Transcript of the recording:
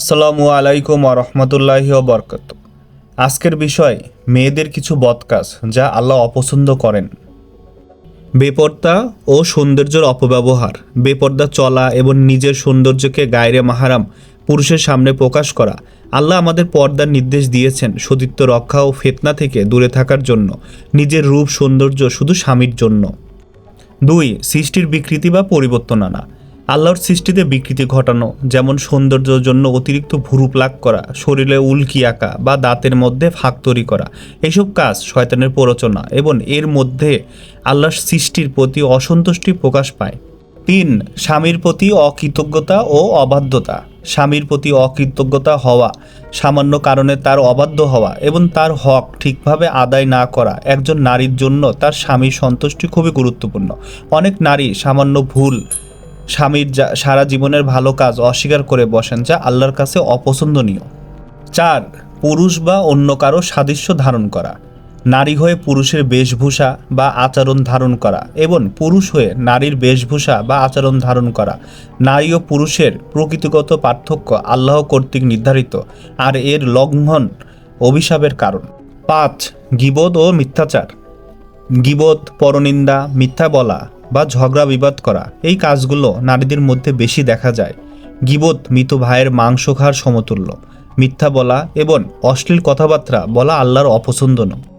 আসসালামু আলাইকুম রহমতুল্লাহি বরকত আজকের বিষয়, মেয়েদের কিছু বদকাজ যা আল্লাহ অপছন্দ করেন। বেপর্দা ও সৌন্দর্যের অপব্যবহার, বেপর্দা চলা এবং নিজের সৌন্দর্যকে গায়রে মাহারাম, পুরুষের সামনে প্রকাশ করা, আল্লাহ আমাদের পর্দার নির্দেশ দিয়েছেন সতীত্ব রক্ষা ও ফেতনা থেকে দূরে থাকার জন্য, নিজের রূপ সৌন্দর্য শুধু স্বামীর জন্য। দুই, সৃষ্টির বিকৃতি বা পরিবর্তন আনা। আল্লাহর সৃষ্টিতে বিকৃতি ঘটানো, যেমন সৌন্দর্যের জন্য অতিরিক্ত ভুরু প্লাক করা, শরীরে উল্কি আঁকা বা দাঁতের মধ্যে ফাঁক তৈরি করা। এসব কাজ শয়তানের প্ররোচনা এবং এর মধ্যে আল্লাহর সৃষ্টির প্রতি অসন্তুষ্টি প্রকাশ পায়। তিন, স্বামীর প্রতি অকৃতজ্ঞতা ও অবাধ্যতা। স্বামীর প্রতি অকৃতজ্ঞতা হওয়া, সামান্য কারণে তার অবাধ্য হওয়া এবং তার হক ঠিকভাবে আদায় না করা একজন নারীর জন্য তার স্বামীর সন্তুষ্টি খুবই গুরুত্বপূর্ণ। অনেক নারী সামান্য ভুল স্বামীর যা- সারা জীবনের ভালো কাজ অস্বীকার করে বসেন যা আল্লাহর কাছে অপছন্দনীয়। চার, পুরুষ বা অন্য কারও সাদৃশ্য ধারণ করা। নারী হয়ে পুরুষের বেশভূষা বা আচরণ ধারণ করা এবং পুরুষ হয়ে নারীর বেশভূষা বা আচরণ ধারণ করা। নারী ও পুরুষের প্রকৃতিগত পার্থক্য আল্লাহ কর্তৃক নির্ধারিত আর এর লঙ্ঘন অভিশাপের কারণ। পাঁচ গিবোধ ও মিথ্যাচার। গিবত, পরনিন্দা, মিথ্যা বলা বা ঝগড়া বিবাদ করা। এই কাজগুলো নারীদের মধ্যে বেশি দেখা যায়। গিবত মৃত ভাইয়ের মাংস খাওয়ার সমতুল্য। মিথ্যা বলা এবং অশ্লীল কথাবার্তা বলা আল্লাহর অপছন্দ নয়